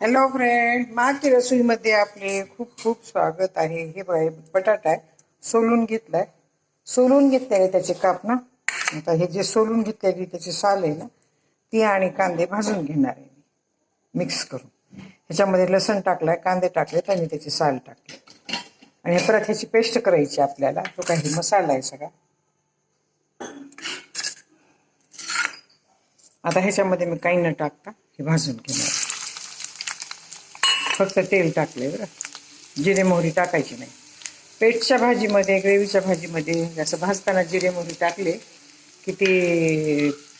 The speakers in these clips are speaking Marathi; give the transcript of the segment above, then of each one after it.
हॅलो फ्रेंड माकी रसोईमध्ये आपले खूप खूप स्वागत आहे. हे बटाटा आहे. सोलून घेतलाय. सोलून घेतलेले त्याचे काप ना. आता हे जे सोलून घेतलेली त्याची साल आहे ना ती आणि कांदे भाजून घेणार आहे मिक्स करून. ह्याच्यामध्ये लसण टाकलाय कांदे टाकलेत आणि त्याची साल टाकली. आणि परत ह्याची पेस्ट करायची आपल्याला. तो काही मसाला आहे सगळा. आता ह्याच्यामध्ये मी काही न टाकता हे भाजून घेणार फक्त तेल टाकले बरं. जिरे मोहरी टाकायची नाही. पेटच्या भाजीमध्ये ग्रेव्हीच्या भाजीमध्ये असं भाजताना जिरे मोहरी टाकले की ते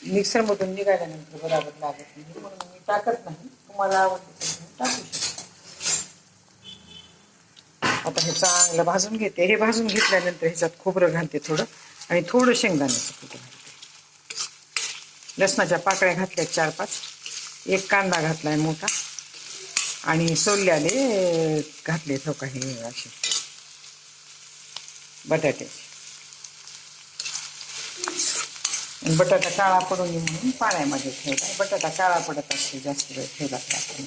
मिक्सरमधून निघाल्यानंतर बरोबर लागत नाही. म्हणून मी टाकत नाही. तुम्हाला आवडतं टाकू शकतो. आता हे चांगलं भाजून घेते. हे भाजून घेतल्यानंतर ह्याच्यात खोबरं घालते थोडं आणि थोडं शेंगदाण्याचं कुठं घालते लसणाच्या पाकळ्या घातल्या चार पाच एक कांदा घातला आहे मोठा. आणि सोल्याले घातले तो काही असे. बटाटे. बटाटा काळा पडून म्हणून पाण्यामध्ये ठेवला. बटाटा काळा पडत असते जास्त वेळ ठेवला आपण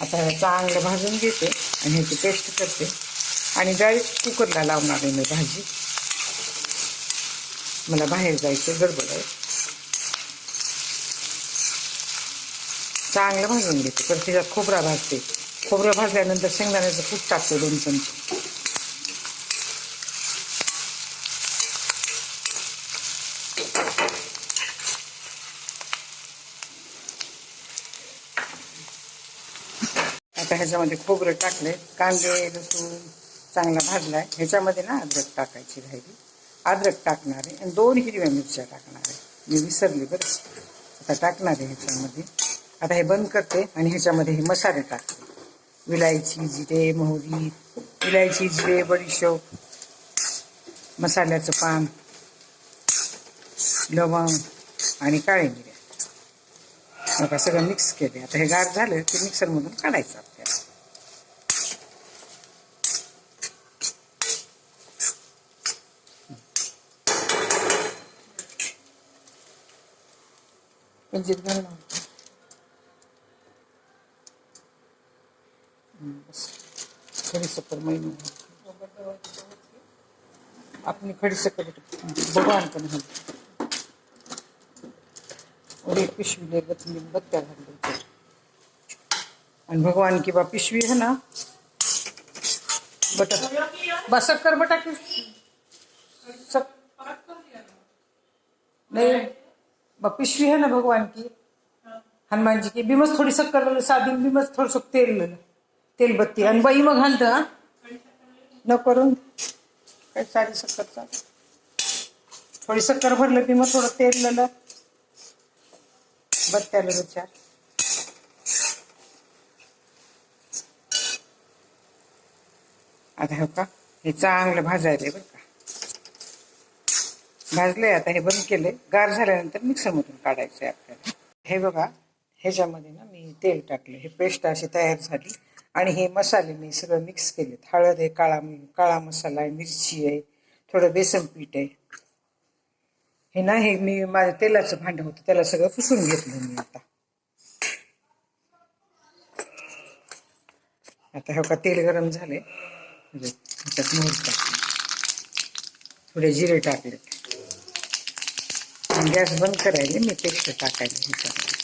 आता चांगलं भाजून घेते आणि ह्याची पेस्ट करते. आणि डायरेक्ट कुकरला लावणार आहे मी भाजी. मला बाहेर जायचं गडबड आहे. चांगलं भाजून घेते. परत तिच्यात खोबरा भाजते. खोबरं भाजल्यानंतर शेंगदाण्याचं खूप टाकते दोन चमचे. आता ह्याच्यामध्ये खोबरं टाकले कांदे लसूण चांगला भाजलाय. ह्याच्यामध्ये ना अद्रक टाकायची राहिली. अद्रक टाकणार आहे. आणि दोन हिरव्या मिरच्या टाकणार आहे. मी विसरली बरं. आता टाकणार आहे ह्याच्यामध्ये. आता हे बंद करते आणि ह्याच्यामध्ये हे मसाले टाकते. विलायची जिरे मोहरी विलायची जिरे बडीशोप मसाल्याचं पान लवंग आणि काळे मिऱ्या आता सगळं मिक्स केले आता हे गार झालं की मिक्सरमधून काढायचं आपल्याला. पंचित शक्कर आपली खडी शक्कर भगवान का नहीं। और एक पिशवी ले बत्ती बत्त्या घाल आणि भगवान की बा पिशवी है ना? बटा बस शक्कर बटा की सक नहीं पिशवी है ना भगवान की? हनुमान जी की बिमस थोडी शक्कर लेलं साधी बिमस थोडस तेल लेलं तेलबत्ती. आणि बाई मग घालतं हा? न करून काय साधी सक्कर चाल. थोडी शक्कर भरलं की मग थोडं तेल लेलं बत्त्याला विचार. आता हो का? हे चांगलं भाजायला बरं का. भाजलंय आता हे बंद केलंय. गार झाल्यानंतर मिक्सरमधून काढायचंय आपल्याला. हे बघा ह्याच्यामध्ये ना मी तेल टाकलं. हे पेस्ट अशी तयार झाली. आणि हे मसाले मी सगळं मिक्स केलेत. हळद आहे काळा काळा मसाला आहे मिरची आहे थोडं बेसन पीठ आहे. हे ना हे मी माझ्या तेलाचं भांडं होतं त्याला सगळं पुसून घेतलं मी आता. आता हे का तेल गरम झाले म्हणजे थोडे जिरे टाकले आणि गॅस बंद करायला मी पेस्ट टाकायला ह्याच्यामध्ये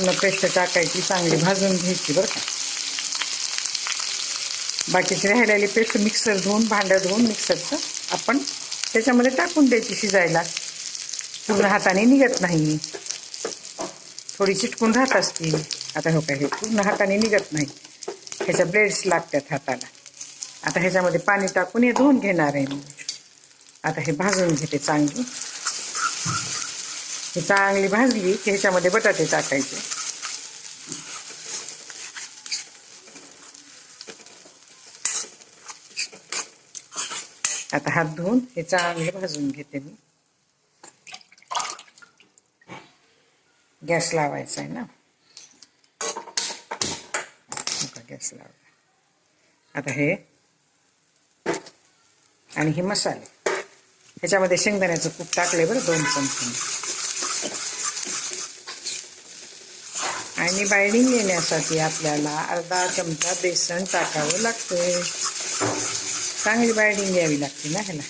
पूर्ण पेस्ट टाकायची चांगली भाजून घ्यायची बरं का. बाकीची राहिलेली पेस्ट मिक्सर धुवून भांडं धुवून मिक्सरचं आपण त्याच्यामध्ये टाकून द्यायची शिजायला. पूर्ण हाताने निघत नाही. थोडी चिटकून राहत असती. आता हो काय हे पूर्ण हाताने निघत नाही. ह्याच्या ब्लेड्स लागतात हाताला. आता ह्याच्यामध्ये पाणी टाकून हे धुवून घेणार आहे मी. आता हे भाजून घेते चांगली. चांगली भाजली की ह्याच्यामध्ये बटाटे टाकायचे. आता हात धुवून हे चांगले भाजून घेते मी. गॅस लावायचा आहे ना गॅस लावला आता हे आणि हे मसाले. ह्याच्यामध्ये शेंगदाण्याचं कूप टाकले बरं दोन चमचे. आणि बाइंडिंग येण्यासाठी आपल्याला अर्धा चमचा बेसन टाकावं लागतंय. चांगली बाइंडिंग यावी लागते ना ह्याला.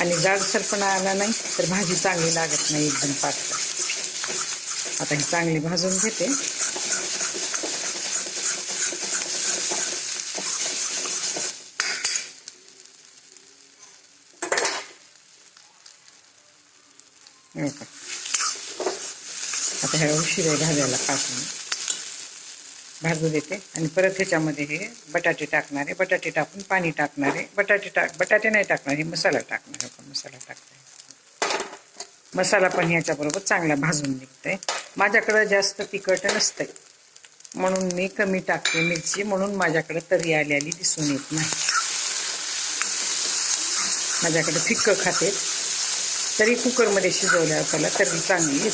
आणि जाडसरपणा आला नाही तर भाजी चांगली लागत नाही एकदम पातळ. आता ही चांगली भाजून घेते. हो आता ह्या उशिरा भाजायला टाकून भाजू देते. आणि परत ह्याच्यामध्ये हे बटाटे टाकणारे बटाटे टाकून पाणी टाकणारे बटाटे टाक बटाटे नाही टाकणार हे मसाला टाकणार आपण मसाला टाकणार मसाला पण ह्याच्याबरोबर चांगला भाजून निघतंय. माझ्याकडं जास्त तिखट नसतंय. म्हणून मी कमी टाकते मिरची म्हणून माझ्याकडं तरी आलेली दिसून येत नाही. माझ्याकडे फिक्क खाते. तरी कुकरमध्ये शिजवल्यावर त्याला तरी चांगली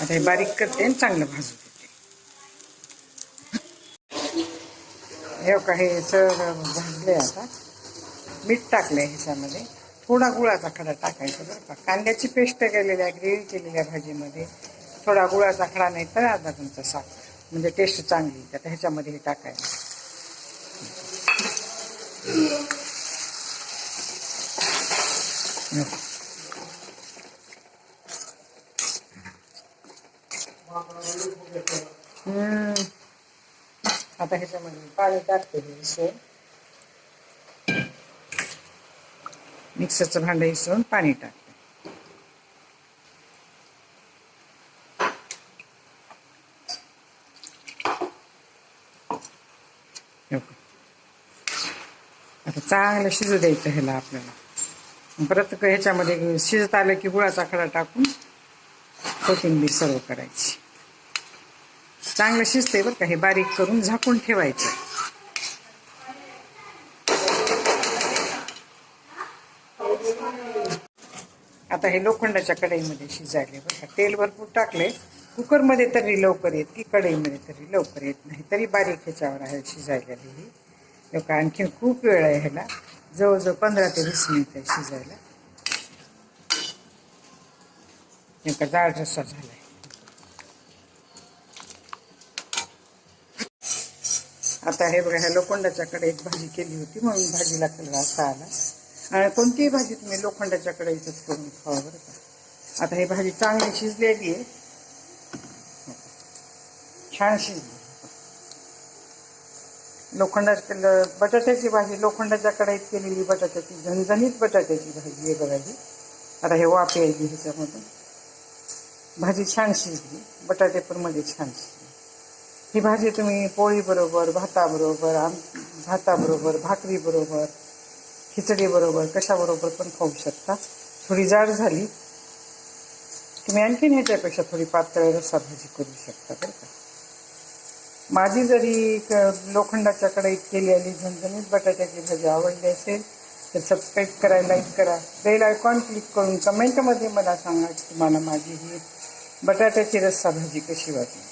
आता हे बारीक करते आणि चांगलं भाजू देते हे का हे सगळं भाजले आता. मीठ टाकलंय ह्याच्यामध्ये. थोडा गुळाचा खडा टाकायचा बरं का. कांद्याची पेस्ट केलेल्या ग्रेव्ही केलेल्या भाजीमध्ये. थोडा गुळाचा खडा नाही तर अर्धा तुमचा साखर. म्हणजे टेस्ट चांगली आता ह्याच्यामध्ये हे टाकायचं. आता ह्याच्यामध्ये पाणी टाकते मी मिक्सरचं भांडं विसरून पाणी टाकते. आता चांगलं शिजू द्यायचं ह्याला आपल्याला. परत ह्याच्यामध्ये शिजत आलं की गुळाचा खडा टाकून कोथिंबीर सर्व करायची. चांगलं शिजते बरं का हे बारीक करून झाकून ठेवायचं. आता हे लोखंडाच्या कढईमध्ये शिजायले बरं का तेल भरपूर टाकले कुकरमध्ये तरी लवकर येत की कढईमध्ये तरी लवकर येत नाही तरी बारीक ह्याच्यावर आहे शिजायला ही. लोक आणखीन खूप वेळ आहे ह्याला. जवळजवळ पंधरा ते वीस मिनिट आहे शिजायला. एका जाड रस्सा झालाय. आता हे बघा ह्या लोखंडाच्या कढईत भाजी केली होती म्हणून भाजीला कलर असा आला. आणि कोणतीही भाजी तुम्ही लोखंडाच्या कढईतच करून खावा बरं का. आता ही भाजी चांगली शिजलेली आहे. छान शिजली. लोखंडात बटाट्याची भाजी लोखंडाच्या कढईत केलेली बटाट्याची झणझणीत बटाट्याची भाजी आहे बघा ही आता हे वाफ यायची ह्याच्यामधून. भाजी छान शिजली बटाटे पण मध्ये छान शिजली ही भाजी तुम्ही पोळीबरोबर भाताबरोबर आम भाताबरोबर भाकरीबरोबर खिचडीबरोबर कशाबरोबर पण खाऊ शकता. थोडी जाड झाली. तुम्ही आणखीन ह्याच्यापेक्षा थोडी पातळ रसा भाजी करू शकता बरं का. माझी जरी क- लोखंडाच्या कढईत आली झणझणीत बटाट्याची भाजी आवडली असेल तर सबस्क्राईब करा लाईक करा. बेल आयकॉन क्लिक करून कमेंटमध्ये मला सांगा की तुम्हाला माझी ही बटाट्याची रस्सा भाजी कशी वाटली.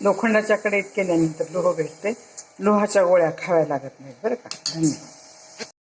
लोखंडाच्या कढईत केल्यानंतर लोह भेटते. लोहाच्या गोळ्या खाव्या लागत नाहीत बरं का? धन्यवाद.